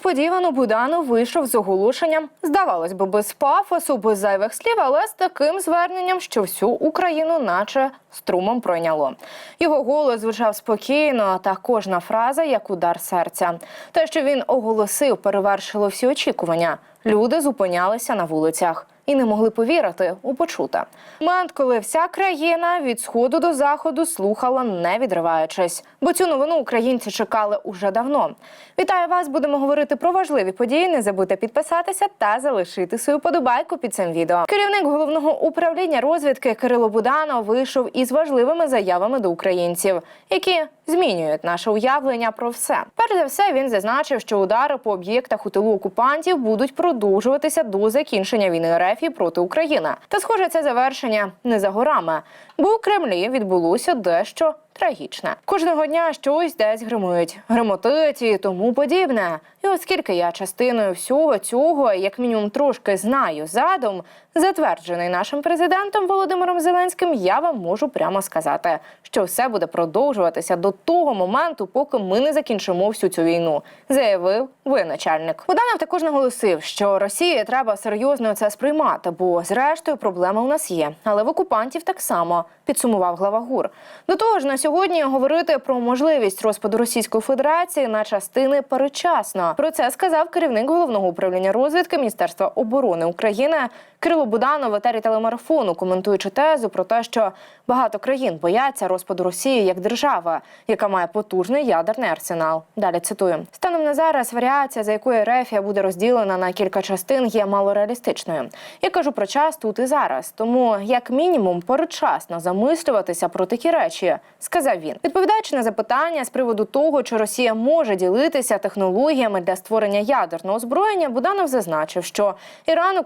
Несподівано Буданов вийшов з оголошенням, здавалось би, без пафосу, без зайвих слів, але з таким зверненням, що всю Україну, наче струмом пройняло. Його голос звучав спокійно, та кожна фраза як удар серця. Те, що він оголосив, перевершило всі очікування. Люди зупинялися на вулицях і не могли повірити у почуте. Момент, коли вся країна від сходу до заходу слухала, не відриваючись, бо цю новину українці чекали уже давно. Вітаю вас! Будемо говорити про важливі події. Не забудьте підписатися та залишити свою подобайку під цим відео. Керівник головного управління розвідки Кирило Буданов вийшов із важливими заявами до українців, які змінюють наше уявлення про все. Перш за все, він зазначив, що удари по об'єктах у тилу окупантів будуть продовжуватися до закінчення війни РФ проти України. Та схоже, це завершення не за горами, бо у Кремлі відбулося дещо трагічне. Кожного дня щось десь гримують, гримотить і тому подібне. І оскільки я частиною всього цього, як мінімум, трошки знаю задум, затверджений нашим президентом Володимиром Зеленським, я вам можу прямо сказати, що все буде продовжуватися до того моменту, поки ми не закінчимо всю цю війну, заявив воєначальник. Буданов також наголосив, що Росії треба серйозно це сприймати, бо зрештою проблема у нас є, але в окупантів так само підсумував глава ГУР. До того ж, на сьогодні говорити про можливість розпаду Російської Федерації на частини передчасно. Про це сказав керівник головного управління розвідки Міністерства оборони України Кирило Буданов в етері телемарафону, коментуючи тезу про те, що багато країн бояться розпаду Росії як держава, яка має потужний ядерний арсенал. Далі цитую: станом на зараз варіація, за якою Рефія буде розділена на кілька частин, є малореалістичною. Я кажу про час тут і зараз. Тому, як мінімум, передчасно замислюватися про такі речі, сказав він, відповідаючи на запитання з приводу того, чи Росія може ділитися технологіями для створення ядерного озброєння, Буданов зазначив, що Іран,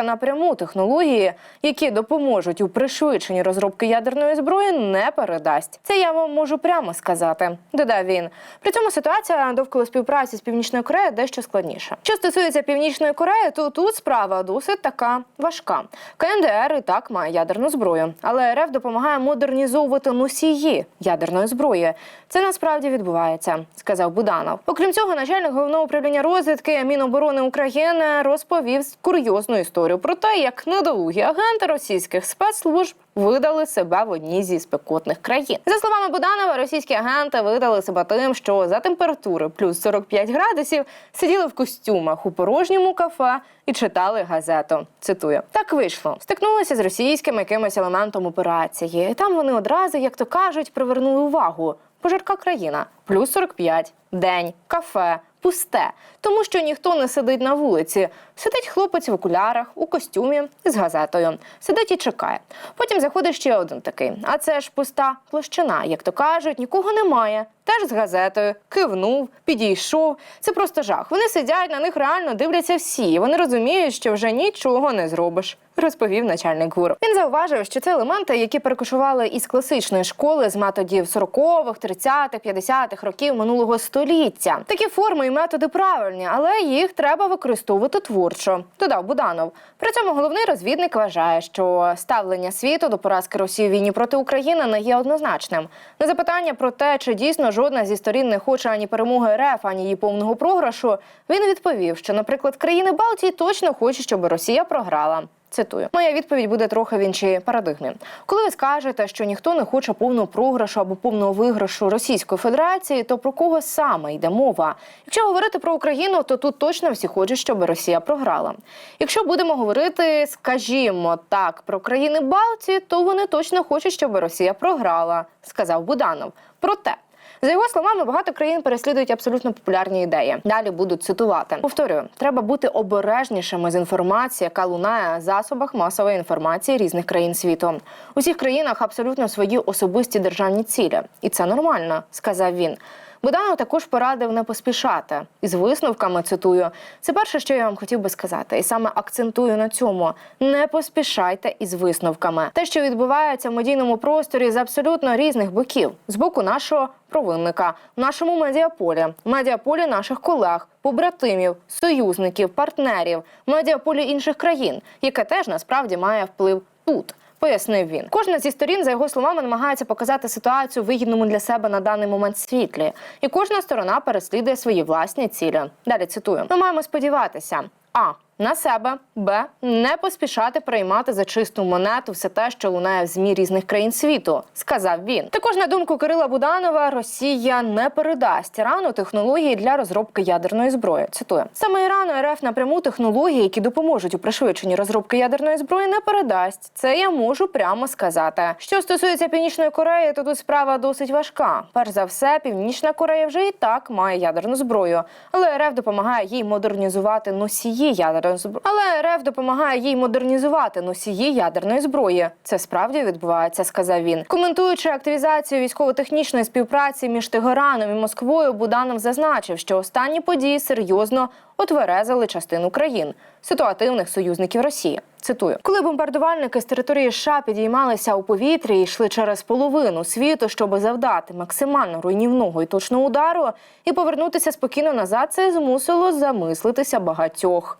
Україна-агресорка напряму технології, які допоможуть у пришвидшенні розробки ядерної зброї, не передасть. Це я вам можу прямо сказати. Додав він. При цьому ситуація довкола співпраці з північною Кореєю дещо складніша. Що стосується північної Кореї, то тут справа досить така важка. КНДР і так має ядерну зброю, але РФ допомагає модернізовувати носії ядерної зброї. Це насправді відбувається, сказав Буданов. Окрім цього, начальник головного управління розвідки Міноборони України розповів курйозну історію про те, як недолугі агенти російських спецслужб видали себе в одній зі спекотних країн. За словами Буданова, російські агенти видали себе тим, що за температури плюс 45 градусів сиділи в костюмах у порожньому кафе і читали газету. Цитую: так вийшло. Стикнулися з російським якимось елементом операції. Там вони одразу, як то кажуть, привернули увагу. Пожарка країна, плюс 45, день, кафе, пусте, тому що ніхто не сидить на вулиці. Сидить хлопець в окулярах, у костюмі з газетою. Сидить і чекає. Потім заходить ще один такий. А це ж пуста площина, як то кажуть, нікого немає. Теж з газетою, кивнув, підійшов. Це просто жах. Вони сидять, на них реально дивляться всі. Вони розуміють, що вже нічого не зробиш. Розповів начальник ГУР. Він зауважив, що це елементи, які перекушували із класичної школи з методів 40-х, 30-х, 50-х років минулого століття. Такі форми і методи правильні, але їх треба використовувати творчо. Додав Буданов. При цьому головний розвідник вважає, що ставлення світу до поразки Росії в війні проти України не є однозначним. На запитання про те, чи дійсно жодна зі сторін не хоче ані перемоги РФ, ані її повного програшу, він відповів, що, наприклад, країни Балтії точно хочуть, щоб Росія програла. Цитую, моя відповідь буде трохи в іншій парадигмі. Коли ви скажете, що ніхто не хоче повного програшу або повного виграшу Російської Федерації, то про кого саме йде мова? Якщо говорити про Україну, то тут точно всі хочуть, щоб Росія програла. Якщо будемо говорити, скажімо так, про країни Балтії, то вони точно хочуть, щоб Росія програла, сказав Буданов. Проте. За його словами, багато країн переслідують абсолютно популярні ідеї. Далі буду цитувати. Повторюю, треба бути обережнішими з інформації, яка лунає засобах масової інформації різних країн світу. У всіх країнах абсолютно свої особисті державні цілі, і це нормально, сказав він. Буданов також порадив не поспішати із висновками. Цитую, це перше, що я вам хотів би сказати, і саме акцентую на цьому: не поспішайте із висновками. Те, що відбувається в медійному просторі з абсолютно різних боків, з боку нашого провинника, в нашому медіаполі, в медіаполі наших колег, побратимів, союзників, партнерів, в медіаполі інших країн, яке теж насправді має вплив тут. Пояснив він. Кожна зі сторін, за його словами, намагається показати ситуацію вигідному для себе на даний момент світлі, і кожна сторона переслідує свої власні цілі. Далі цитую: ми маємо сподіватися. А на себе, б не поспішати приймати за чисту монету все те, що лунає в змі різних країн світу, сказав він. Також на думку Кирила Буданова, Росія не передасть Ірану технології для розробки ядерної зброї. Цитую саме Ірану РФ напряму технології, які допоможуть у пришвидшенні розробки ядерної зброї, не передасть. Це я можу прямо сказати. Що стосується Північної Кореї, то тут справа досить важка. Перш за все, Північна Корея вже і так має ядерну зброю, але РФ допомагає їй модернізувати носії ядерної зброї. Але РФ допомагає їй модернізувати носії ядерної зброї. Це справді відбувається, сказав він. Коментуючи активізацію військово-технічної співпраці між Тегераном і Москвою, Буданов зазначив, що останні події серйозно отверезали частину країн ситуативних союзників Росії. Цитую, коли бомбардувальники з території США підіймалися у повітрі і йшли через половину світу, щоб завдати максимально руйнівного і точного удару і повернутися спокійно назад, це змусило замислитися багатьох.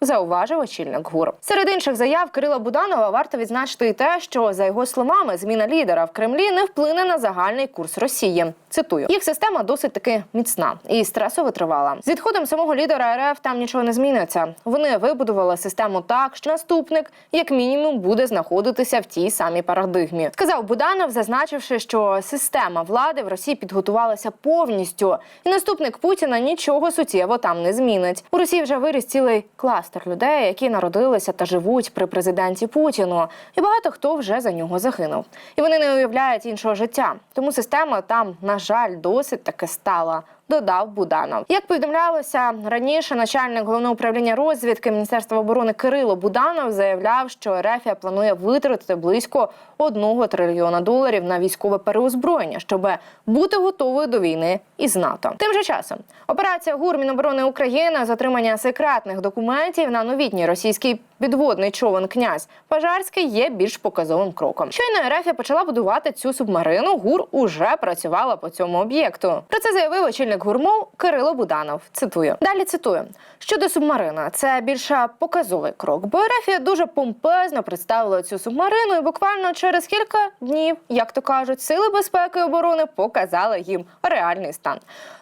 Зауважив очільник ГУР. Серед інших заяв Кирила Буданова варто відзначити і те, що за його словами зміна лідера в Кремлі не вплине на загальний курс Росії. Цитую, їх система досить таки міцна і стресово тривала. З відходом самого лідера РФ там нічого не зміниться. Вони вибудували систему так, що наступник, як мінімум, буде знаходитися в тій самій парадигмі. Сказав Буданов, зазначивши, що система влади в Росії підготувалася повністю, і наступник Путіна нічого суттєво там не змінить. У Росії вже виріс цілий кластер людей, які народилися та живуть при президенті Путіну, і багато хто вже за нього загинув. І вони не уявляють іншого життя. Тому система там, на жаль, досить таки стала. Додав Буданов. Як повідомлялося раніше, начальник головного управління розвідки Міністерства оборони Кирило Буданов заявляв, що Рефія планує витратити близько одного трильйона доларів на військове переозброєння, щоб бути готовою до війни із НАТО. Тим же часом операція ГУР Міноборони України з отримання секретних документів на новітній російський підводний човен князь Пажарський є більш показовим кроком. Щойно Рефія почала будувати цю субмарину. ГУР уже працювала по цьому об'єкту. Про це заявив очільник гурмов Кирило Буданов. Цитую далі. Цитую щодо субмарини, це більше показовий крок. Бо Рефія дуже помпезно представила цю субмарину, і буквально через кілька днів, як то кажуть, сили безпеки і оборони показали їм реальний стан.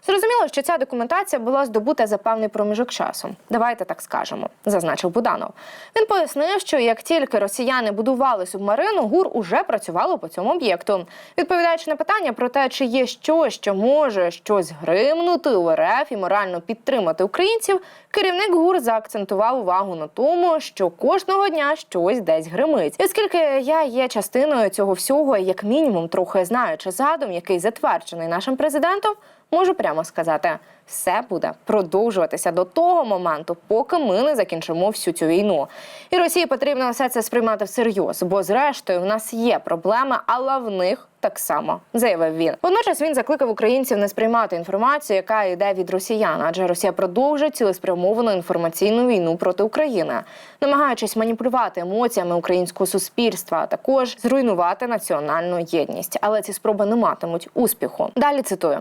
Зрозуміло, що ця документація була здобута за певний проміжок часу. Давайте так скажемо, зазначив Буданов. Він пояснив, що як тільки росіяни будували субмарину, ГУР уже працювало по цьому об'єкту. Відповідаючи на питання про те, чи є щось, що може щось гримнути у і морально підтримати українців, керівник ГУР заакцентував увагу на тому, що кожного дня щось десь гримить. І оскільки я є частиною цього всього, як мінімум трохи знаючи задум, який затверджений нашим президентом, можу прямо сказати, все буде продовжуватися до того моменту, поки ми не закінчимо всю цю війну. І Росії потрібно все це сприймати всерйоз, бо зрештою в нас є проблеми, але в них. Так само заявив він. Водночас він закликав українців не сприймати інформацію, яка йде від росіян, адже Росія продовжує цілеспрямовану інформаційну війну проти України, намагаючись маніпулювати емоціями українського суспільства, а також зруйнувати національну єдність. Але ці спроби не матимуть успіху. Далі цитую: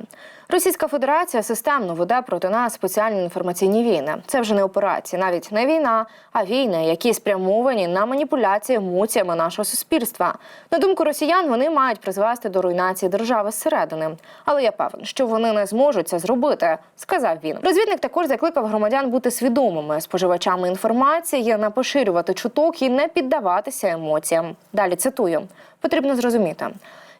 Російська Федерація системно веде проти нас спеціальні інформаційні війни. Це вже не операції, навіть не війна, а війни, які спрямовані на маніпуляції емоціями нашого суспільства. На думку росіян, вони мають призвести до руйнації держави зсередини. Але я певен, що вони не зможуть це зробити, сказав він. Розвідник також закликав громадян бути свідомими споживачами інформації, не поширювати чуток і не піддаватися емоціям. Далі цитую: потрібно зрозуміти.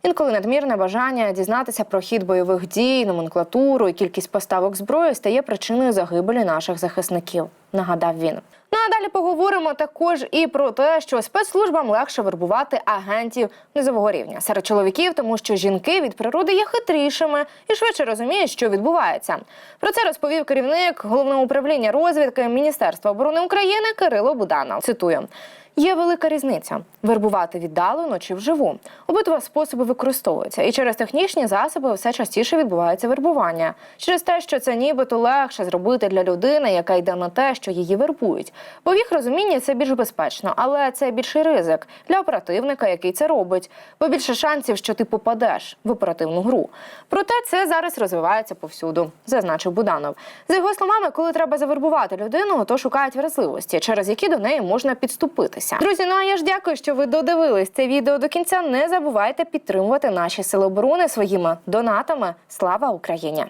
Інколи надмірне бажання дізнатися про хід бойових дій, номенклатуру і кількість поставок зброї стає причиною загибелі наших захисників. Нагадав він. Ну а далі поговоримо також і про те, що спецслужбам легше вербувати агентів низового рівня серед чоловіків, тому що жінки від природи є хитрішими і швидше розуміють, що відбувається. Про це розповів керівник головного управління розвідки Міністерства оборони України Кирило Буданов. Цитую. Є велика різниця вербувати віддалено чи вживу. Обидва способи використовуються, і через технічні засоби все частіше відбувається вербування через те, що це нібито легше зробити для людини, яка йде на те, що її вербують. Бо в їх розумінні це більш безпечно, але це більший ризик для оперативника, який це робить, бо більше шансів, що ти попадеш в оперативну гру. Проте це зараз розвивається повсюду, зазначив Буданов. За його словами, коли треба завербувати людину, то шукають вразливості, через які до неї можна підступитися. Боротися. Друзі, ну а я ж дякую, що ви додивились це відео до кінця. Не забувайте підтримувати наші сили оборони своїми донатами. Слава Україні!